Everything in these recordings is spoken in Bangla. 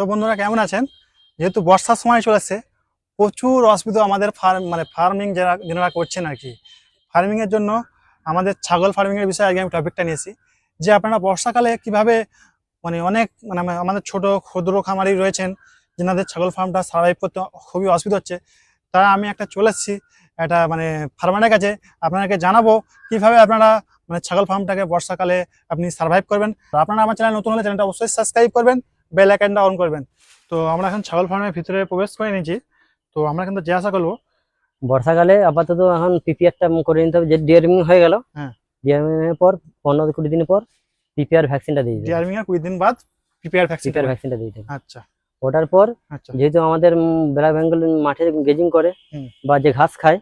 তো বন্ধুরা কেমন আছেন? যেহেতু বর্ষার সময় চলেছে প্রচুর অসুবিধা আমাদের ফার্ম মানে ফার্মিং যারা যারা করছেন আর কি। ফার্মিংয়ের জন্য আমাদের ছাগল ফার্মিংয়ের বিষয়ে আগে আমি টপিকটা নিয়েছি। যে আপনারা বর্ষাকালে কীভাবে মানে অনেক মানে আমাদের ছোট ক্ষুদ্র খামারি রয়েছেন, যেনাদের ছাগল ফার্মটা সার্ভাইভ করতে খুবই অসুবিধা হচ্ছে, তারা আমি একটা চলে এসেছি, একটা মানে ফার্মারের কাছে। আপনাদেরকে জানাব কীভাবে আপনারা মানে ছাগল ফার্মটাকে বর্ষাকালে আপনি সার্ভাইভ করবেন। আপনারা আমার চ্যানেল নতুন হলে চ্যানেলটা অবশ্যই সাবস্ক্রাইব করবেন। বেল আইকনটা অন করবেন। তো আমরা এখন ছাগল ফার্মের ভিতরে প্রবেশ করে নিয়েছি। তো আমরা কিন্তু জিজ্ঞাসা করব বর্ষাকালে আপাতত এখন পিপিআরটা করে নিতে হবে। যে ডিয়ারিং হয়ে গেল হ্যাঁ। ডিয়ারিং এর পর পনেরো কুড়ি দিন পর পিপিআর ভ্যাকসিনটা দিয়ে দেবে ডিআরমিং এর কুড়ি দিন বাদ পিপিআর ভ্যাকসিন পিপিআর ভ্যাকসিনটা দিয়ে দেবে আচ্ছা। ওটার পর আচ্ছা। যেহেতু আমাদের ব্ল্যাক বেঙ্গল মাঠে গেজিং করে বা যে ঘাস খায়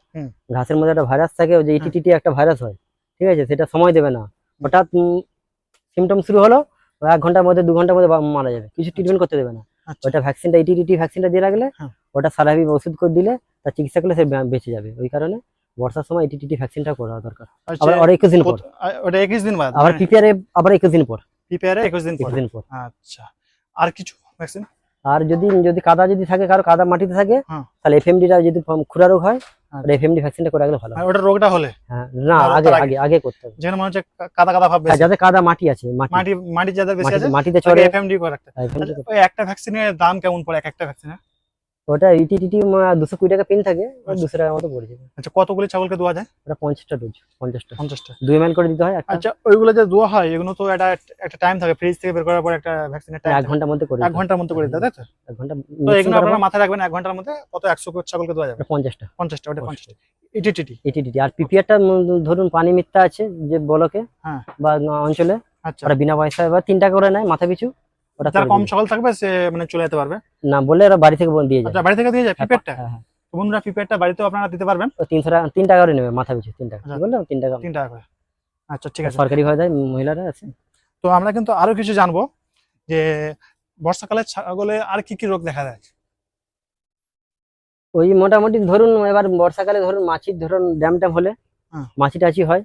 ঘাসের মধ্যে একটা ভাইরাস থাকে ওই যে হ্যাঁ। ইটিটিটি একটা ভাইরাস হয় ঠিক আছে? সেটা সময় দেবে না। হঠাৎ সিমটম শুরু হলো এক ঘণ্টার মধ্যে দু ঘণ্টার মধ্যে মারা যাবে। কিছু ট্রিটমেন্ট করতে দেবে না। আচ্ছা। ওটা ভ্যাকসিনটা ইটিটিটি ভ্যাকসিনটা দিয়ে রাখলে হ্যাঁ। ওটা স্বাভাবিক ওষুধ করে দিলে তার চিকিৎসা করলে সে বেঁচে যাবে। ওই কারণে বর্ষার সময় ইটিটিটি ভ্যাকসিনটা করা দরকার। আচ্ছা, আবার আর একুশ দিন পর। ওটা একুশ দিন বাদ। আবার পিপিআর আবার একুশ দিন পর। প্রিপেয়ারে একুশ দিন পর। দিন পর। আচ্ছা। আর কিছু ভ্যাকসিন আর যদি যদি কাদা যদি থাকে কারও কাদা মাটিতে থাকে হ্যাঁ। তাহলে এফএমডিটা যদি খুরা রোগ হয় এফএমডি ভ্যাকসিনটা করে রাখলে ভালো হয়। ওটা রোগটা হলে? হ্যাঁ না আগে আগে? আগে করতে হবে। মনে হচ্ছে কাদা কাদা ভাব হ্যাঁ, বেশি কাদা মাটি আছে মাটি। মাটি মাটি যাদের বেশি আছে মাটিতে- এফএমডি করে রাখতে ওই একটা ভ্যাকসিনের দাম কেমন পড়ে? এক একটা ভ্যাকসিনের ওটা ইটি টিটি দুশো কুড়ি টাকা পিন থাকে আচ্ছা। দুশো টাকার মতো পড়ে যাবে। আচ্ছা কতগুলি ছাগলকে দেওয়া যায়? ওটা পঞ্চাশটা ডোজ পঞ্চাশটা। পঞ্চাশটা। দুই এম করে দিতে হয় আচ্ছা ওইগুলো যে দেওয়া হয় এগুলো তো একটা একটা টাইম থাকে ফ্রিজ থেকে বের করার পর একটা ভ্যাকসিনের টাইম এক ঘণ্টার মধ্যে করে এক ঘণ্টার মধ্যে করে দিতে তাই তো? এক ঘণ্টা তো এগুলো আপনারা মাথায় রাখবেন এক ঘণ্টার মধ্যে কত একশো ছাগলকে দেওয়া যাবে? পঞ্চাশটা। পঞ্চাশটা ওটা পঞ্চাশটা। ইটি টিটি ইটি আর পিপিআরটা ধরুন পানি মিথ্যা আছে যে বলকে হ্যাঁ। বা অঞ্চলে আচ্ছা। বিনা পয়সায় বা টাকা করে নেয় মাথা পিছু ওটা যারা কম। থাকবে সে মানে চলে যেতে পারবে। না বললে ওরা বাড়ি থেকে দিয়ে যায়। আচ্ছা বাড়ি থেকে দিয়ে যায় প্রিপেডটা। বন্ধুরা প্রিপেডটা বাড়িতেও আপনারা দিতে পারবেন। তিনশো টাকা তিন টাকা করে নেবে মাথা পিছু তিন টাকা। আচ্ছা। বললাম? তিন টাকা তিন টাকা করে। আচ্ছা ঠিক আছে। সরকারি হয়ে যায় মহিলারা আছে। তো আমরা কিন্তু আরও কিছু জানব যে বর্ষাকালে ছাগলে আর কি কি রোগ দেখা যায় ওই মোটামুটি ধরুন এবার বর্ষাকালে ধরুন মাছির ধরুন ড্যাম ট্যাম হলে হ্যাঁ। মাছি টাছি হয়।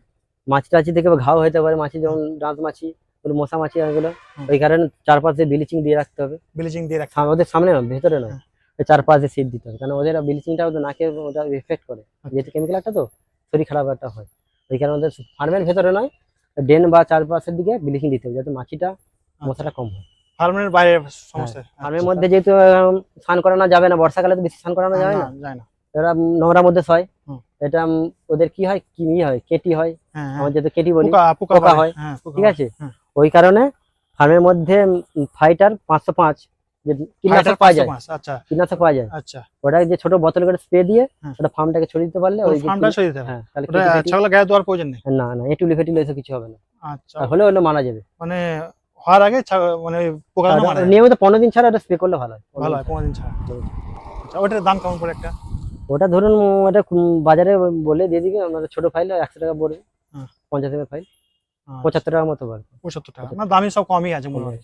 মাছি টাছি থেকে ঘাও হতে পারে মাছি যেমন দাঁত মাছি। ওগুলো মশা মাছি এগুলো। ওই কারণে চারপাশে ব্লিচিং দিয়ে রাখতে হবে। ব্লিচিং দিয়ে রাখতে সাম- ওদের সামনে না ভেতরে নয়। হ্যাঁ। ওই চারপাশে সিট দিতে হবে কারণ ওদের ব্লিচিংটা ওদের নাকে ওটা এফেক্ট করে। আচ্ছা। যেহেতু কেমিক্যাল একটা তো শরীর খারাপ একটা হয়। ওই কারণে ওদের ফার্মের ভেতরে নয় ড্রেন বা চারপাশের দিকে ব্লিচিং দিতে হবে যাতে মাছিটা মশাটা কম হয়। ফার্মের বাইরে সমস্যা। ফার্মের আচ্ছা। মধ্যে যেহেতু স্নান করানো যাবে না বর্ষাকালে তো বেশি স্নান করানো যাবে না। না, যায় না। এরা নোংরার মধ্যে শয়। এটা ওদের কি হয়? কি হয় কেটি হয়। হ্যাঁ হ্যাঁ। আমার যেহেতু কেটি বলি পোকা হয়। হয়। হ্যাঁ ঠিক আছে। ওই কারণে ফার্মের মধ্যে ফাইটার পাঁচশো পাঁচ যে কীটনাশক পাওয়া যায়। আচ্ছা। কীটনাশক পাওয়া যায়। আচ্ছা। ওটা যে ছোট বোতল করে স্প্রে দিয়ে হ্যাঁ। ওটা ফার্মটাকে ছড়িয়ে দিতে পারলে ওই ফার্মটা কি- দিতে হ্যাঁ গায়ে দেওয়ার প্রয়োজন নেই? না কিছু হবে না। আচ্ছা। হলে হলে মারা যাবে। মানে হওয়ার আগে মানে পোকা মানে নিয়মিত পনেরো দিন ছাড়া স্প্রে করলে ভালো হয়। ভালো হয় পনেরো দিন ছাড়া। আচ্ছা ওটার দাম কেমন পড়ে একটা? ওটা ধরুন ওটা বাজারে বলে দিয়ে দিবে আমাদের ছোট ফাইল একশো টাকা পড়বে। হুম। পঞ্চাশ টাকা ফাইল পঁচাত্তর টাকার মতো পড়বে পঁচাত্তর। টাকা না দামি সব কমই আছে মনে হয়।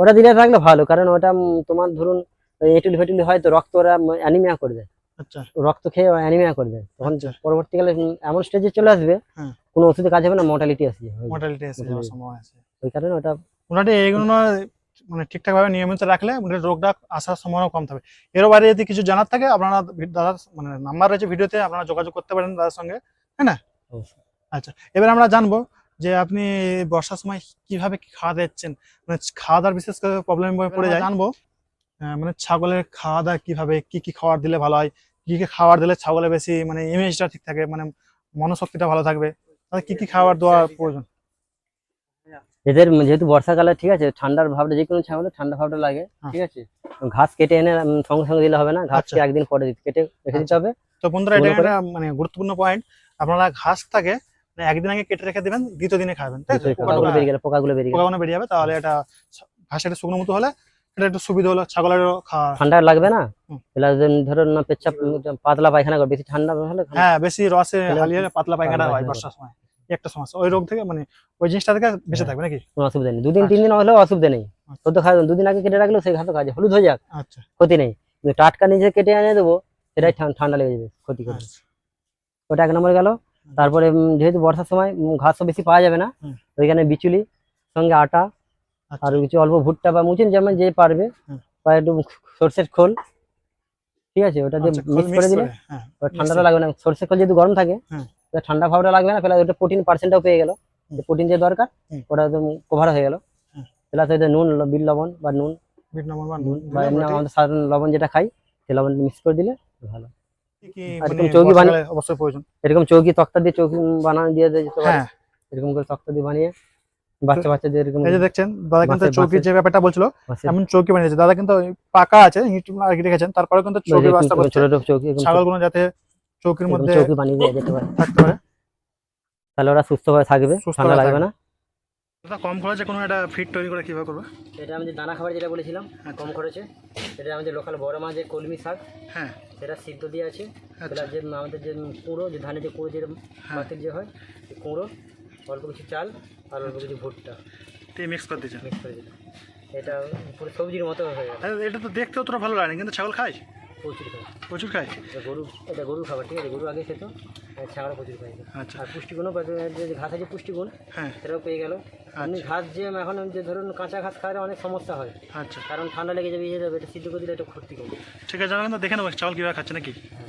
ওটা দিলে থাকলে ভালো কারণ ওটা তোমার ধরুন এটুলি ফেটুলি হয় তো রক্ত ওরা অ্যানিমিয়া করে দেয়। আচ্ছা। রক্ত খেয়ে অ্যানিমিয়া করে দেয়। তখন আচ্ছা। পরবর্তীকালে এমন স্টেজে চলে আসবে হ্যাঁ। কোনো ওষুধে কাজ হবে না মর্টালিটি মোটালিটি এসে যাওয়ার মোটালিটি। আছে। ওই কারণে ওটা মোটামুটি এইগুলো মানে ঠিকঠাক ভাবে নিয়মিত রাখলে রোগটা আসার সম্ভাবনা কম থাকবে। এর বাইরে যদি কিছু জানার থাকে আপনারা দাদার মানে নাম্বার রয়েছে ভিডিওতে আপনারা যোগাযোগ করতে পারেন দাদার সঙ্গে। হ্যাঁ না? আচ্ছা। এবার আমরা জানব যে আপনি বর্ষার সময় কীভাবে কি খাওয়া দিচ্ছেন? মানে খাওয়া দাওয়ার বিশেষ করে প্রবলেম পড়ে যায়। জানব। আহ, মানে ছাগলের খাওয়া দাওয়া কীভাবে কি কি খাবার দিলে ভালো হয়? কি কি খাবার দিলে ছাগলের বেশি মানে ইমেজটা ঠিক থাকে মানে মনোশক্তিটা ভালো থাকবে? তাহলে কি কি খাবার দেওয়ার প্রয়োজন? এদের যেহেতু বর্ষাকালে ঠিক আছে ঠান্ডার ভাবটা যে কোনো ছাগলে ঠান্ডা ভাবটা লাগে হ্যাঁ। ঠিক আছে? ঘাস কেটে এনে সঙ্গে সঙ্গে দিলে হবে না ঘাসকে আচ্ছা। একদিন পরে দিতে- কেটে রেখে দিতে হবে। তো বন্ধুরা এটা একটা মানে গুরুত্বপূর্ণ পয়েন্ট আপনারা ঘাস থাকে একদিন আগে কেটে রেখে দেবেন দ্বিতীয় দিনে খাবেন তাই পোকাগুলো বেরিয়ে গেলে পোকাগুলো বেরিয়ে পোকাগুলো বেরিয়ে যাবে তাহলে এটা ঘাসের শুকনো মতো হলে এটা একটু সুবিধা হলো ছাগলেরও খাওয়া। ঠান্ডা লাগবে না? পেচ্ছাপ পাতলা পায়খানা করে বেশি ঠান্ডা হলে হ্যাঁ বেশি রসে হালিয়ে পাতলা পায়খানা হয় বর্ষার সময়। একটা সমস্যা। ওই রোগ থেকে মানে ওই জিনিসটা থেকে বেঁচে হ্যাঁ। থাকবে নাকি? কোনো অসুবিধা নেই। দুদিন তিন দিন হলেও অসুবিধা নেই। আচ্ছা। তো তো খা দুদিন আগে কেটে রাখলেও সেই কাজে হলুদ হয়ে যাক আচ্ছা। ক্ষতি নেই। টাটকা নিজে কেটে এনে দেবো সেটাই ঠান্ডা লেগে যাবে ক্ষতি করে। আচ্ছা। ওটা এক নম্বর গেল। তারপরে যেহেতু বর্ষার সময় ঘাসও বেশি পাওয়া যাবে না। ওইখানে বিচুলি সঙ্গে আটা আচ্ছা। আর কিছু অল্প ভুট্টা বা মুচিন যেমন যে পারবে। বা একটু সর্ষের খোল ঠিক আছে? ওটা দিয়ে আচ্ছা, মিক্স করে দিলে হ্যাঁ ঠান্ডাটা লাগবে না। সর্ষের খোল যেহেতু গরম থাকে ঠান্ডা ভাবটা লাগবে না প্লাস ওটা প্রোটিন পার্সেন্টটাও পেয়ে গেল। প্রোটিন যে দরকার ওটা একদম কভার হয়ে গেল। প্লাস ওটা নুন ল- বিট লবণ বা নুন। বা এমনি আমাদের সাধারণ লবণ যেটা খাই সে লবণ মিক্স করে দিলে ভালো। এরকম চৌকি বানিয়ে- বর্ষাকালে অবশ্যই প্রয়োজন। এরকম চৌকি তক্তা দিয়ে চৌকি বানানো দিয়ে যেতে পারে। হ্যাঁ। এরকম করে তক্তা দিয়ে বানিয়ে বাচ্চা বাচ্চাদের এরকম এই যে দেখছেন দাদা কিন্তু বাঁশের- চৌকির যে ব্যাপারটা বলছিল এমন চৌকি বানিয়েছে দাদা কিন্তু পাকা আছে ইট আর রেখেছেন তারপরে কিন্তু চৌকি এরকম ব্যবস্থা করছে। ছোট ছোট চৌকি ছাগলগুলো যাতে চৌকির মধ্যে চৌকি বানিয়ে যেতে পারে। থাকতে পারে। তাহলে ওরা সুস্থভাবে থাকবে ঠান্ডা লাগবে না। দাদা কম খরচে কোনো একটা ফিট তৈরি করে কীভাবে করব? এটা আমাদের দানা খাবার যেটা বলেছিলাম আচ্ছা। কম খরচে এটা আমাদের লোকাল বড় মাছের কলমি শাক হ্যাঁ। সেটা সিদ্ধ দিয়ে আছে। আচ্ছা। প্লাস যে আমাদের যে কুঁড়ো যে ধানের যে কুঁড়ো যে হ্যাঁ। মাটির যে হয় সেই কুঁড়ো অল্প কিছু চাল আর অল্প কিছু ভুট্টা। দিয়ে মিক্স করে দিয়েছেন। মিক্স করে দিলাম। এটা পুরো সবজির মতো হয়ে এটা তো দেখতে অতটা ভালো লাগে না, কিন্তু ছাগল খায়? প্রচুর খায়। প্রচুর খায়? এটা গরু এটা গরুর খাবার ঠিক আছে? গরু আগে খেত আর ছাগল প্রচুর খায়। আচ্ছা। আর পুষ্টিগুণও যে ঘাস আছে পুষ্টিগুণ হ্যাঁ। সেটাও পেয়ে গেল। এমনি আচ্ছা ঘাস যে এখন যে ধরুন কাঁচা ঘাস খাওয়ার অনেক সমস্যা হয়। আচ্ছা। কারণ ঠান্ডা লেগে যাবে ইয়ে যাবে এটা সিদ্ধ করে দিলে একটু ক্ষতি করবে ঠিক আছে আমরা তো দেখে নেব চাল কীভাবে খাচ্ছে নাকি? হ্যাঁ,